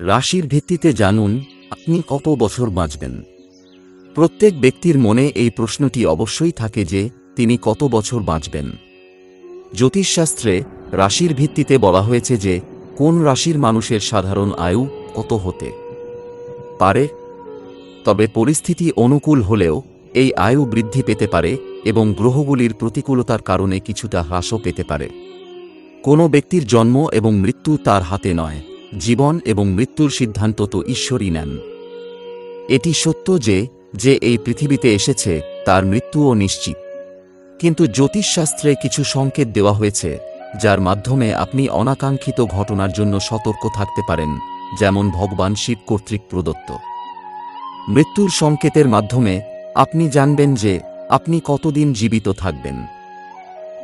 রাশির ভিত্তিতে জানুন, আপনি কত বছর বাঁচবেন। প্রত্যেক ব্যক্তির মনে এই প্রশ্নটি অবশ্যই থাকে যে, তিনি কত বছর বাঁচবেন। জ্যোতিষশাস্ত্রে রাশির ভিত্তিতে বলা হয়েছে যে, কোন রাশির মানুষের সাধারণ আয়ু কত হতে পারে? তবে পরিস্থিতি অনুকূল হলেও এই আয়ু বৃদ্ধি পেতে পারে এবং গ্রহগুলির প্রতিকূলতার কারণে কিছুটা হ্রাসও পেতে পারে। কোনো ব্যক্তির জন্ম এবং মৃত্যু তার হাতে নয়। জীবন এবং মৃত্যুর সিদ্ধান্ত তো ঈশ্বরই নেন। এটি সত্য যে যে এই পৃথিবীতে এসেছে, তার মৃত্যুও নিশ্চিত। কিন্তু জ্যোতিষশাস্ত্রে কিছু সংকেত দেওয়া হয়েছে, যার মাধ্যমে আপনি অনাকাঙ্ক্ষিত ঘটনার জন্য সতর্ক থাকতে পারেন, যেমন ভগবান শিব কর্তৃক প্রদত্ত। মৃত্যুর সংকেতের মাধ্যমে আপনি জানবেন যে, আপনি কতদিন জীবিত থাকবেন।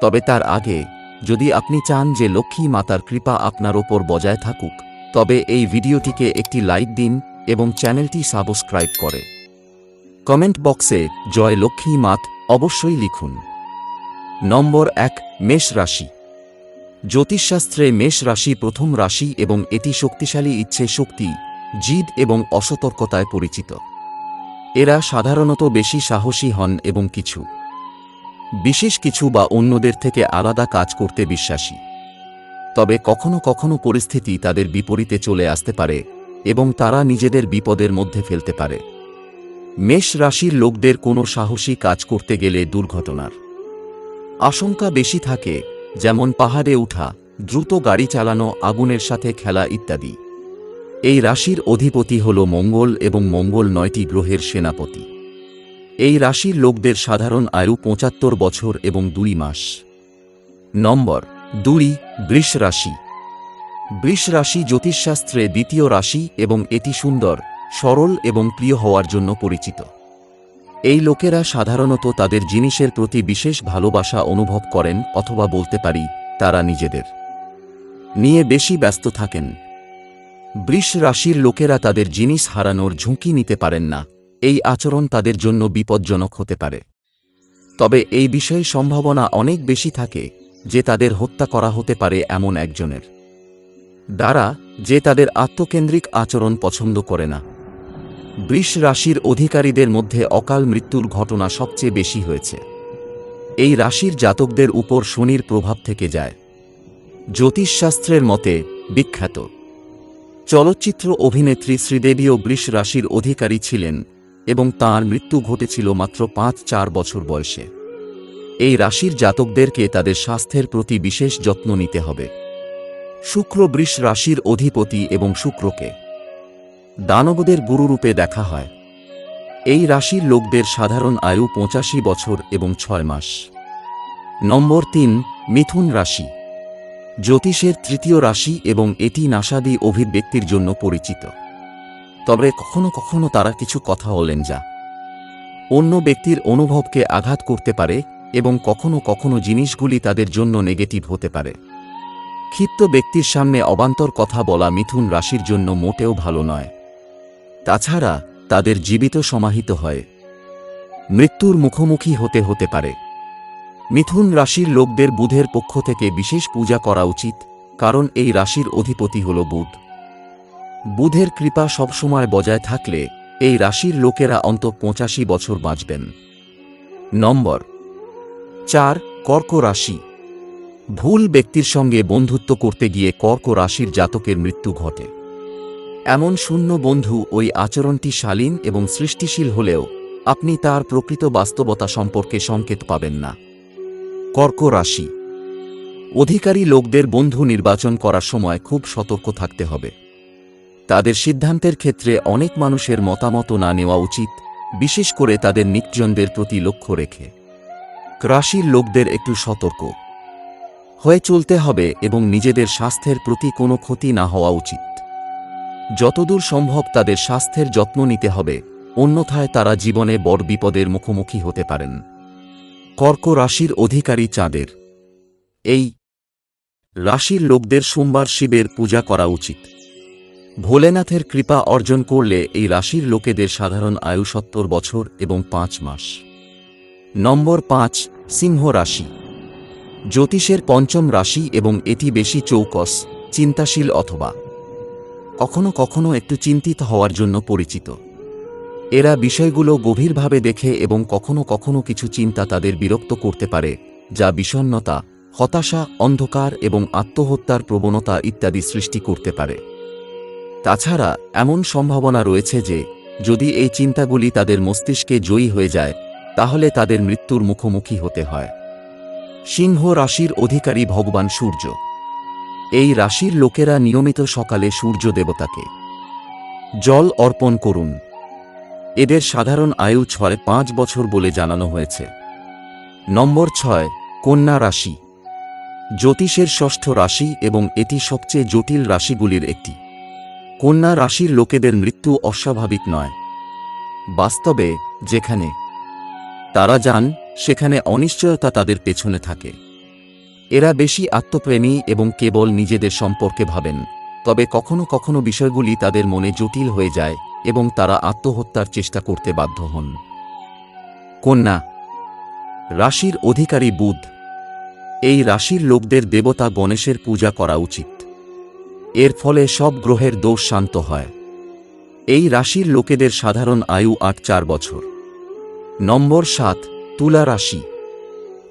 তবে তার আগে, যদি আপনি চান যে লক্ষ্মী মাতার কৃপা আপনার ওপর বজায় থাকুক তবে এই ভিডিওটিকে একটি লাইক দিন এবং চ্যানেলটি সাবস্ক্রাইব করে। কমেন্ট বক্সে জয় লক্ষ্মী মাত অবশ্যই লিখুন। নম্বর এক, মেষ রাশি। জ্যোতিষশাস্ত্রে মেষ রাশি প্রথম রাশি এবং এটি শক্তিশালী ইচ্ছে শক্তি, জিদ এবং অসতর্কতায় পরিচিত। এরা সাধারণত বেশি সাহসী হন এবং কিছু, বিশেষ কিছু বা অন্যদের থেকে আলাদা কাজ করতে বিশ্বাসী। তবে কখনো কখনো পরিস্থিতি তাদের বিপরীতে চলে আসতে পারে এবং তারা নিজেদের বিপদের মধ্যে ফেলতে পারে। মেষ রাশির লোকদের কোনো সাহসী কাজ করতে গেলে দুর্ঘটনার আশঙ্কা বেশি থাকে, যেমন পাহাড়ে উঠা, দ্রুত গাড়ি চালানো, আগুনের সাথে খেলা ইত্যাদি। এই রাশির অধিপতি হল মঙ্গল এবং মঙ্গল নয়টি গ্রহের সেনাপতি। এই রাশির লোকদের সাধারণ আয়ু পঁচাত্তর বছর এবং দুই মাস। নম্বর দুই, বৃষ রাশি। বৃষ রাশি জ্যোতিষশাস্ত্রে দ্বিতীয় রাশি এবং এটি সুন্দর, সরল এবং প্রিয় হওয়ার জন্য পরিচিত। এই লোকেরা সাধারণত তাদের জিনিসের প্রতি বিশেষ ভালোবাসা অনুভব করেন অথবা বলতে পারি, তারা নিজেদের। নিয়ে বেশি ব্যস্ত থাকেন। বৃষ রাশির লোকেরা তাদের জিনিস হারানোর ঝুঁকি নিতে পারেন না, এই আচরণ তাদের জন্য বিপজ্জনক হতে পারে। তবে এই বিষয়ে সম্ভাবনা অনেক বেশি থাকে যে তাদের হত্যা করা হতে পারে এমন একজনের। দ্বারা যে তাদের আত্মকেন্দ্রিক আচরণ পছন্দ করে না। বৃষ রাশির অধিকারীদের মধ্যে অকাল মৃত্যুর ঘটনা সবচেয়ে বেশি হয়েছে। এই রাশির জাতকদের উপর শনির প্রভাব থেকে যায়। জ্যোতিষশাস্ত্রের মতে বিখ্যাত। চলচ্চিত্র অভিনেত্রী শ্রীদেবীও বৃষ রাশির অধিকারী ছিলেন এবং তাঁর মৃত্যু ঘটেছিল মাত্র পাঁচ চার বছর বয়সে। এই রাশির জাতকদেরকে তাদের স্বাস্থ্যের প্রতি বিশেষ যত্ন নিতে হবে। শুক্র বৃষ রাশির অধিপতি এবং শুক্রকে দানবদের গুরুরূপে দেখা হয়। এই রাশির লোকদের সাধারণ আয়ু পঁচাশি বছর এবং ছয় মাস। নম্বর তিন, মিথুন রাশি। জ্যোতিষের তৃতীয় রাশি এবং এটি নাসাদি অভিব্যক্তির জন্য পরিচিত। তবে কখনো কখনো তারা কিছু কথা বলেন যা অন্য ব্যক্তির অনুভবকে আঘাত করতে পারে এবং কখনো কখনো জিনিসগুলি তাদের জন্য নেগেটিভ হতে পারে। ক্ষিপ্ত ব্যক্তির সামনে অবান্তর কথা বলা মিথুন রাশির জন্য মোটেও ভালো নয়। তাছাড়া, তাদের জীবিত সমাহিত হয়। মৃত্যুর মুখোমুখি হতে হতে পারে। মিথুন রাশির লোকদের বুধের পক্ষ থেকে বিশেষ পূজা করা উচিত, কারণ এই রাশির অধিপতি হল বুধ। বুধের কৃপা সবসময় বজায় থাকলে এই রাশির লোকেরা অন্ত পঁচাশি বছর বাঁচবেন। নম্বর চার, কর্ক রাশি। ভুল ব্যক্তির সঙ্গে বন্ধুত্ব করতে গিয়ে কর্ক রাশির জাতকের মৃত্যু ঘটে। এমন শূন্য বন্ধু ওই আচরণটি শালীন এবং সৃষ্টিশীল হলেও আপনি তার প্রকৃত বাস্তবতা সম্পর্কে সংকেত পাবেন না। কর্ক রাশি। অধিকারী লোকদের বন্ধু নির্বাচন করার সময় খুব সতর্ক থাকতে হবে। তাদের সিদ্ধান্তের ক্ষেত্রে অনেক মানুষের মতামত না নেওয়া উচিত, বিশেষ করে তাদের নিকজনদের প্রতি লক্ষ্য রেখে। রাশির লোকদের একটু সতর্ক। হয়ে চলতে হবে এবং নিজেদের স্বাস্থ্যের প্রতি কোনো ক্ষতি না হওয়া উচিত। যতদূর সম্ভব তাদের স্বাস্থ্যের যত্ন নিতে হবে, অন্যথায় তারা জীবনে বড় বিপদের মুখোমুখি হতে পারেন। কর্ক রাশির অধিকারী চাঁদের। এই রাশির লোকদের সোমবার শিবের পূজা করা উচিত। ভোলেনাথের কৃপা অর্জন করলে এই রাশির লোকেদের সাধারণ আয়ু সত্তর বছর এবং পাঁচ মাস। নম্বর পাঁচ, সিংহ রাশি। জ্যোতিষের পঞ্চম রাশি এবং এটি বেশি চৌকস, চিন্তাশীল অথবা কখনো কখনো একটু চিন্তিত হওয়ার জন্য পরিচিত। এরা বিষয়গুলো গভীরভাবে দেখে এবং কখনো কখনো কিছু চিন্তা তাদের বিরক্ত করতে পারে, যা বিষণ্নতা হতাশা, অন্ধকার এবং আত্মহত্যার প্রবণতা ইত্যাদি সৃষ্টি করতে পারে। তাছাড়া, এমন সম্ভাবনা রয়েছে যে, যদি এই চিন্তাগুলি তাদের মস্তিষ্কে জয়ী হয়ে যায় তাহলে তাদের মৃত্যুর মুখোমুখি হতে হয়। সিংহ রাশির অধিকারী ভগবান সূর্য। এই রাশির লোকেরা নিয়মিত সকালে সূর্য দেবতাকে জল অর্পণ করুন। এদের সাধারণ আয়ু ছয় পাঁচ বছর বলে জানানো হয়েছে। নম্বর ছয়, কন্যা রাশি। জ্যোতিষের ষষ্ঠ রাশি এবং এটি সবচেয়ে জটিল রাশিগুলির একটি। কন্যা রাশির লোকেদের মৃত্যু অস্বাভাবিক নয়। বাস্তবে, যেখানে তারা যান, সেখানে অনিশ্চয়তা তাদের পেছনে থাকে। এরা বেশি আত্মপ্রেমী এবং কেবল নিজেদের সম্পর্কে ভাবেন, তবে কখনো কখনো বিষয়গুলি তাদের মনে জটিল হয়ে যায় এবং তারা আত্মহত্যার চেষ্টা করতে বাধ্য হন। কন্যা, রাশির অধিকারী বুধ, এই রাশির লোকদের দেবতা গণেশের পূজা করা উচিত। এর ফলে সব গ্রহের দোষ শান্ত হয়। এই রাশির লোকেদের সাধারণ আয়ু আট চার বছর। নম্বর সাত, তুলা রাশি।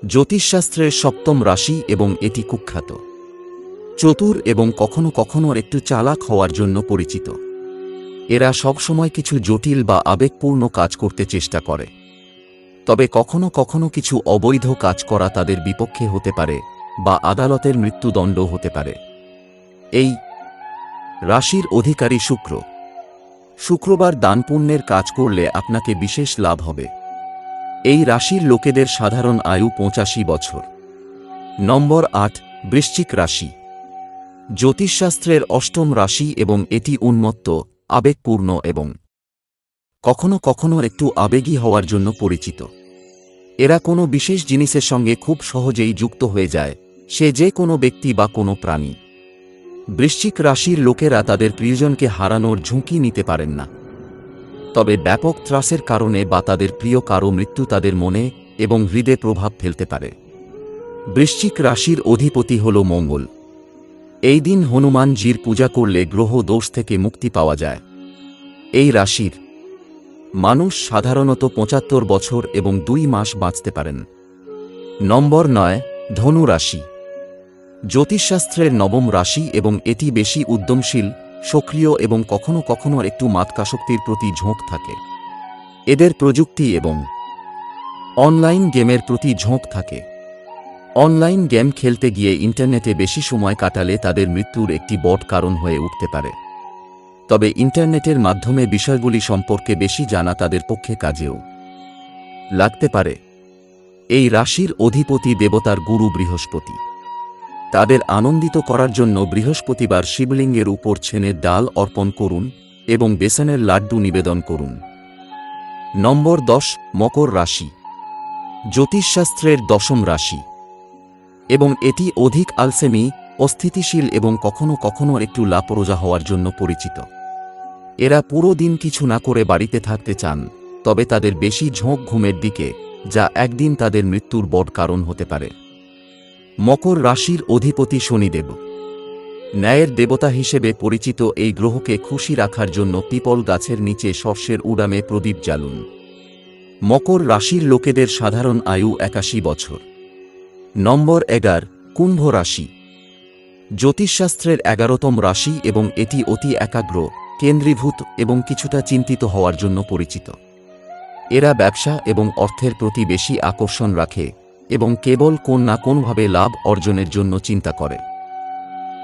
জ্যোতিষশাস্ত্রের সপ্তম রাশি এবং এটি কুখ্যাত। চতুর এবং কখনো কখনো একটু চালাক হওয়ার জন্য পরিচিত। এরা সবসময় কিছু জটিল বা আবেগপূর্ণ কাজ করতে চেষ্টা করে। তবে কখনো কখনো কিছু অবৈধ কাজ করা তাদের বিপক্ষে হতে পারে বা আদালতের মৃত্যুদণ্ড হতে পারে। এই রাশির অধিকারী শুক্র। শুক্রবার দানপুণ্যের কাজ করলে আপনাকে বিশেষ লাভ হবে। এই রাশির লোকেদের সাধারণ আয়ু পঁচাশি বছর। নম্বর আট, বৃশ্চিক রাশি। জ্যোতিষশাস্ত্রের অষ্টম রাশি এবং এটি উন্মত্ত, আবেগপূর্ণ এবং কখনো কখনো একটু আবেগী হওয়ার জন্য পরিচিত। এরা কোনো বিশেষ জিনিসের সঙ্গে খুব সহজেই যুক্ত হয়ে যায়, সে যে কোনো ব্যক্তি বা কোনো প্রাণী। বৃশ্চিক রাশির লোকেরা তাদের প্রিয়জনকে হারানোর ঝুঁকি নিতে পারেন না। তবে ব্যাপক ত্রাসের কারণে বা তাদের প্রিয় কারও মৃত্যু তাদের মনে এবং হৃদে প্রভাব ফেলতে পারে। বৃশ্চিক রাশির অধিপতি হল মঙ্গল। এই দিন হনুমানজির পূজা করলে গ্রহ দোষ থেকে মুক্তি পাওয়া যায়। এই রাশির মানুষ সাধারণত পঁচাত্তর বছর এবং দুই মাস বাঁচতে পারেন। নম্বর নয় ধনু রাশি জ্যোতিষশাস্ত্রের নবম রাশি এবং এটি বেশি উদ্যমশীল সক্রিয় এবং কখনো কখনো একটু মাতকাশক্তির প্রতি ঝোঁক থাকে। এদের প্রযুক্তি এবং অনলাইন গেমের প্রতি ঝোঁক থাকে। অনলাইন গেম খেলতে গিয়ে ইন্টারনেটে বেশি সময় কাটালে তাদের মৃত্যুর একটি বট কারণ হয়ে উঠতে পারে। তবে ইন্টারনেটের মাধ্যমে বিষয়গুলি সম্পর্কে বেশি জানা তাদের পক্ষে কাজেও লাগতে পারে। এই রাশির অধিপতি দেবতার গুরু বৃহস্পতি। তাদের আনন্দিত করার জন্য বৃহস্পতিবার শিবলিঙ্গের উপর ছেনের ডাল অর্পণ করুন এবং বেসনের লাড্ডু নিবেদন করুন। নম্বর দশ, মকর রাশি। জ্যোতিষশাস্ত্রের দশম রাশি। এবং এটি অধিক আলসেমি, অস্থিতিশীল এবং কখনো কখনো একটু লাপরোজা হওয়ার জন্য পরিচিত। এরা পুরো দিন কিছু না করে বাড়িতে থাকতে চান, তবে তাদের বেশি ঝোঁক ঘুমের দিকে, যা একদিন তাদের মৃত্যুর বড় কারণ হতে পারে। মকর রাশির অধিপতি শনিদেব। ন্যায়ের দেবতা হিসেবে পরিচিত এই গ্রহকে খুশি রাখার জন্য পিপল গাছের নিচে শস্যের উড়ামে প্রদীপ জ্বালুন। মকর রাশির লোকেদের সাধারণ আয়ু একাশি বছর। নম্বর এগার, কুম্ভ রাশি। জ্যোতিষশাস্ত্রের এগারোতম রাশি এবং এটি অতি একাগ্র, কেন্দ্রীভূত এবং কিছুটা চিন্তিত হওয়ার জন্য পরিচিত। এরা ব্যবসা এবং অর্থের প্রতি বেশি আকর্ষণ রাখে। এবং কেবল কোন না কোনভাবে লাভ অর্জনের জন্য চিন্তা করে।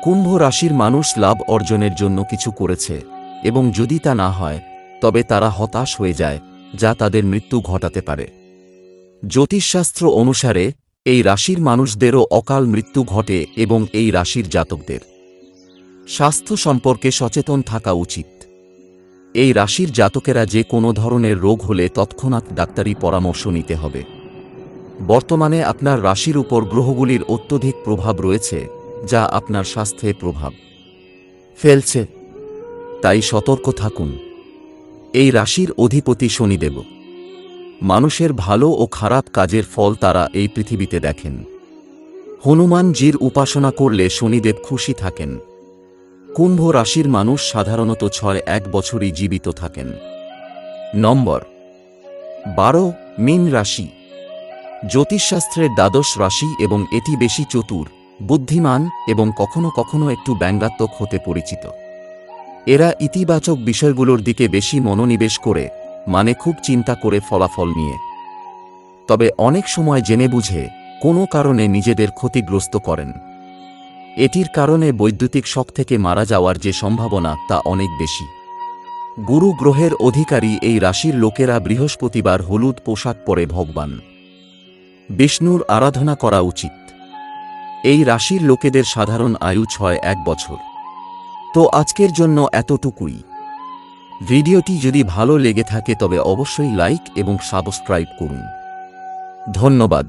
কুম্ভ রাশির মানুষ লাভ অর্জনের জন্য কিছু করেছে, এবং যদি তা না হয়, তবে তারা হতাশ হয়ে যায়, যা তাদের মৃত্যু ঘটাতে পারে। জ্যোতিষশাস্ত্র অনুসারে, এই রাশির মানুষদেরও অকাল মৃত্যু ঘটে এবং এই রাশির জাতকদের। স্বাস্থ্য সম্পর্কে সচেতন থাকা উচিত। এই রাশির জাতকেরা যে কোনো ধরনের রোগ হলে তৎক্ষণাৎ ডাক্তারি পরামর্শ নিতে হবে। বর্তমানে আপনার রাশির উপর গ্রহগুলির অত্যধিক প্রভাব রয়েছে, যা আপনার স্বাস্থ্যে প্রভাব ফেলছে। তাই সতর্ক থাকুন। এই রাশির অধিপতি শনিদেব। মানুষের ভালো ও খারাপ কাজের ফল তারা এই পৃথিবীতে দেখেন। হনুমানজির উপাসনা করলে শনিদেব খুশি থাকেন। কুম্ভ রাশির মানুষ সাধারণত ছয় এক বছরই জীবিত থাকেন। নম্বর, বারো, মীন রাশি। জ্যোতিষশাস্ত্রের দ্বাদশ রাশি এবং এটি বেশি চতুর, বুদ্ধিমান এবং কখনো কখনো একটু ব্যঙ্গাত্মক হতে পরিচিত। এরা ইতিবাচক বিষয়গুলোর দিকে বেশি মনোনিবেশ করে মানে খুব চিন্তা করে ফলাফল নিয়ে। তবে অনেক সময় জেনে বুঝে, কোনো কারণে নিজেদের ক্ষতিগ্রস্ত করেন। এটির কারণে বৈদ্যুতিক শক থেকে মারা যাওয়ার যে সম্ভাবনা, তা অনেক বেশি। গুরু গ্রহের অধিকারী এই রাশির লোকেরা বৃহস্পতিবার হলুদ পোশাক পরে ভগবান। বিষ্ণুর আরাধনা করা উচিত। এই রাশির লোকেদের সাধারণ আয়ু ছয় এক বছর। তো আজকের জন্য এতটুকুই। ভিডিওটি যদি ভালো লেগে থাকে তবে অবশ্যই লাইক এবং সাবস্ক্রাইব করুন। ধন্যবাদ।